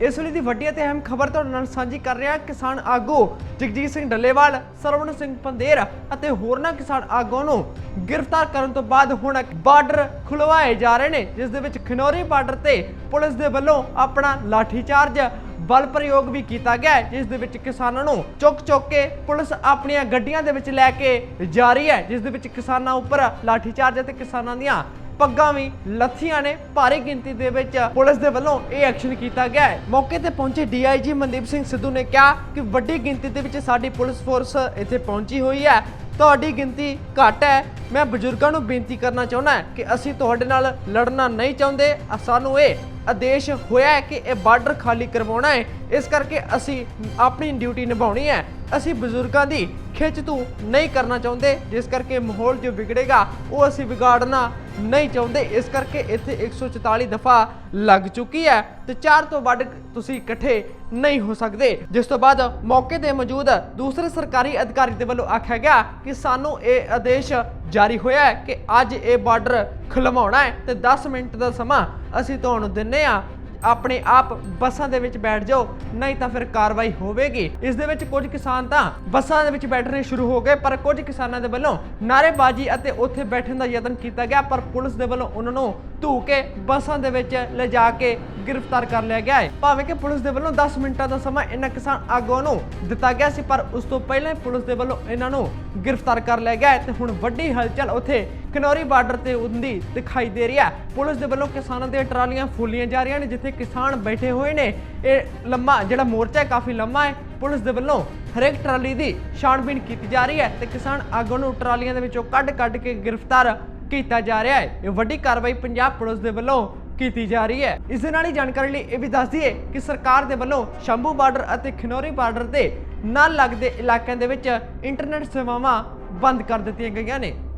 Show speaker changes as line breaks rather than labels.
ਇਸ ਵੇਲੇ ਦੀ ਵੱਡੀ ਅਤੇ ਅਹਿਮ ਖਬਰ ਤੁਹਾਡੇ ਨਾਲ ਸਾਂਝੀ ਕਰ ਰਿਹਾ ਕਿਸਾਨ ਆਗੂ ਜਗਜੀਤ ਸਿੰਘ ਡੱਲੇਵਾਲ, ਸਰਵਣ ਸਿੰਘ ਪੰਦੇਰ ਅਤੇ ਹੋਰਨਾਂ ਕਿਸਾਨ ਆਗੂਆਂ ਨੂੰ ਗ੍ਰਿਫਤਾਰ ਕਰਨ ਤੋਂ ਬਾਅਦ ਹੁਣ ਬਾਰਡਰ ਖੁਲਵਾਏ ਜਾ ਰਹੇ ਨੇ, ਜਿਸ ਦੇ ਵਿੱਚ ਖਨੌਰੀ ਬਾਰਡਰ ਤੇ ਪੁਲਿਸ ਦੇ ਵੱਲੋਂ ਆਪਣਾ ਲਾਠੀਚਾਰਜ ਬਲ ਪ੍ਰਯੋਗ ਵੀ ਕੀਤਾ ਗਿਆ ਜਿਸ ਦੇ ਵਿੱਚ ਕਿਸਾਨਾਂ ਨੂੰ ਚੁੱਕ ਚੁੱਕ ਕੇ ਪੁਲਿਸ ਆਪਣੀਆਂ ਗੱਡੀਆਂ ਦੇ ਵਿੱਚ ਲੈ ਕੇ ਜਾ ਰਹੀ ਹੈ, ਜਿਸ ਦੇ ਵਿੱਚ ਕਿਸਾਨਾਂ ਉੱਪਰ ਲਾਠੀਚਾਰਜ ਅਤੇ ਕਿਸਾਨਾਂ ਦੀਆਂ ਪੱਗਾਂ ਵੀ ਲੱਥੀਆਂ ਨੇ। ਭਾਰੀ ਗਿਣਤੀ ਦੇ ਵਿੱਚ ਪੁਲਿਸ ਦੇ ਵੱਲੋਂ ਇਹ ਐਕਸ਼ਨ ਕੀਤਾ ਗਿਆ ਹੈ। ਮੌਕੇ ਤੇ ਪਹੁੰਚੇ ਡੀਆਈਜੀ ਮਨਦੀਪ ਸਿੰਘ ਸਿੱਧੂ ਨੇ ਕਿਹਾ ਕਿ ਵੱਡੀ ਗਿਣਤੀ ਦੇ ਵਿੱਚ ਸਾਡੀ ਪੁਲਿਸ ਫੋਰਸ ਇੱਥੇ ਪਹੁੰਚੀ ਹੋਈ ਹੈ। ਤੁਹਾਡੀ ਗਿਣਤੀ ਘੱਟ ਹੈ। ਮੈਂ ਬਜ਼ੁਰਗਾਂ ਨੂੰ ਬੇਨਤੀ ਕਰਨਾ ਚਾਹੁੰਦਾ ਕਿ ਅਸੀਂ ਤੁਹਾਡੇ ਨਾਲ ਲੜਨਾ ਨਹੀਂ ਚਾਹੁੰਦੇ। ਸਾਨੂੰ ਇਹ ਆਦੇਸ਼ ਹੋਇਆ ਹੈ ਕਿ ਇਹ ਬਾਰਡਰ ਖਾਲੀ ਕਰਵਾਉਣਾ ਹੈ। ਇਸ ਕਰਕੇ ਅਸੀਂ ਆਪਣੀ ਡਿਊਟੀ ਨਿਭਾਉਣੀ ਹੈ। ਅਸੀਂ ਬਜ਼ੁਰਗਾਂ ਦੀ ਖਿੱਚ ਤੂੰ ਨਹੀਂ ਕਰਨਾ ਚਾਹੁੰਦੇ, ਜਿਸ ਕਰਕੇ ਮਾਹੌਲ ਜੋ ਵਿਗੜੇਗਾ, ਉਹ ਅਸੀਂ ਵਿਗਾੜਨਾ ਨਹੀਂ ਚਾਹੁੰਦੇ। ਇਸ ਕਰਕੇ ਇੱਥੇ 144 ਦਫਾ ਲੱਗ ਚੁੱਕੀ ਹੈ ਤੇ ਚਾਰ ਤੋਂ ਵੱਧ ਤੁਸੀਂ ਇਕੱਠੇ ਨਹੀਂ ਹੋ ਸਕਦੇ। ਜਿਸ ਤੋਂ ਬਾਅਦ ਮੌਕੇ ਤੇ ਮੌਜੂਦ ਦੂਸਰੇ ਸਰਕਾਰੀ ਅਧਿਕਾਰੀ ਦੇ ਵੱਲੋਂ ਆਖਿਆ ਗਿਆ ਕਿ ਸਾਨੂੰ ਇਹ ਆਦੇਸ਼ ਜਾਰੀ ਹੋਇਆ ਹੈ ਕਿ ਅੱਜ ਇਹ ਬਾਰਡਰ ਖਲਵਾਉਣਾ ਹੈ ਤੇ 10 ਮਿੰਟ ਦਾ ਸਮਾਂ ਅਸੀਂ ਤੁਹਾਨੂੰ ਦਿੰਨੇ ਆ ਆਪਣੇ ਆਪ ਬੱਸਾਂ ਦੇ ਵਿੱਚ ਬੈਠ ਜਾਓ, ਨਹੀਂ ਤਾਂ ਫਿਰ ਕਾਰਵਾਈ ਹੋਵੇਗੀ। ਇਸ ਦੇ ਵਿੱਚ ਕੁਝ ਕਿਸਾਨ ਤਾਂ ਬੱਸਾਂ ਦੇ ਵਿੱਚ ਬੈਠਣੇ ਸ਼ੁਰੂ ਹੋ ਗਏ, ਪਰ ਕੁਝ ਕਿਸਾਨਾਂ ਦੇ ਵੱਲੋਂ ਨਾਅਰੇਬਾਜ਼ੀ ਅਤੇ ਉੱਥੇ ਬੈਠਣ ਦਾ ਯਤਨ ਕੀਤਾ ਗਿਆ, ਪਰ ਪੁਲਿਸ ਦੇ ਵੱਲੋਂ ਉਹਨਾਂ ਨੂੰ ਧੂ ਕੇ ਬੱਸਾਂ ਦੇ ਵਿੱਚ ਲਿਜਾ ਕੇ ਗ੍ਰਿਫਤਾਰ ਕਰ ਲਿਆ ਗਿਆ ਹੈ। ਭਾਵੇਂ ਕਿ ਪੁਲਿਸ ਦੇ ਵੱਲੋਂ 10 ਮਿੰਟਾਂ ਦਾ ਸਮਾਂ ਇਹਨਾਂ ਕਿਸਾਨ ਆਗੂਆਂ ਨੂੰ ਦਿੱਤਾ ਗਿਆ ਸੀ, ਪਰ ਉਸ ਤੋਂ ਪਹਿਲਾਂ ਪੁਲਿਸ ਦੇ ਵੱਲੋਂ ਇਹਨਾਂ ਨੂੰ ਗ੍ਰਿਫਤਾਰ ਕਰ ਲਿਆ ਗਿਆ ਹੈ ਤੇ ਹੁਣ ਵੱਡੀ ਹਲਚਲ ਉੱਥੇ ਕਨੌਰੀ ਬਾਰਡਰ ਤੇ ਹੁੰਦੀ ਦਿਖਾਈ ਦੇ ਰਹੀ ਹੈ। ਪੁਲਿਸ ਦੇ ਵੱਲੋਂ ਕਿਸਾਨਾਂ ਦੀਆਂ ਟਰਾਲੀਆਂ ਫੁੱਲੀਆਂ ਜਾ ਰਹੀਆਂ ਨੇ, ਜਿੱਥੇ ਕਿਸਾਨ ਬੈਠੇ ਹੋਏ ਨੇ। ਇਹ ਲੰਮਾ, ਜਿਹੜਾ ਮੋਰਚਾ ਹੈ, ਕਾਫੀ ਲੰਮਾ ਹੈ। ਪੁਲਿਸ ਦੇ ਵੱਲੋਂ ਹਰੇਕ ਟਰਾਲੀ ਦੀ ਛਾਣਬੀਣ ਕੀਤੀ ਜਾ ਰਹੀ ਹੈ ਤੇ ਕਿਸਾਨ ਆਗੂ ਨੂੰ ਟਰਾਲੀਆਂ ਦੇ ਵਿੱਚੋਂ ਕੱਢ-ਕੱਢ ਕੇ ਗ੍ਰਿਫਤਾਰ ਕੀਤਾ ਜਾ ਰਿਹਾ ਹੈ। ਇਹ ਵੱਡੀ ਕਾਰਵਾਈ ਪੰਜਾਬ ਪੁਲਿਸ ਦੇ ਵੱਲੋਂ ਕੀਤੀ ਜਾ ਰਹੀ ਹੈ। ਇਸ ਦੇ ਨਾਲ ਹੀ ਜਾਣਕਾਰੀ ਲਈ ਇਹ ਵੀ ਦੱਸ ਦਈਏ ਕਿ ਸਰਕਾਰ ਦੇ ਵੱਲੋਂ ਸ਼ੰਭੂ ਬਾਰਡਰ ਅਤੇ ਖਨੌਰੀ ਬਾਰਡਰ ਦੇ ਨਾਲ ਲੱਗਦੇ ਇਲਾਕਿਆਂ ਦੇ ਵਿੱਚ ਇੰਟਰਨੈਟ ਸੇਵਾਵਾਂ ਬੰਦ ਕਰ ਦਿੱਤੀਆਂ ਗਈਆਂ ਨੇ।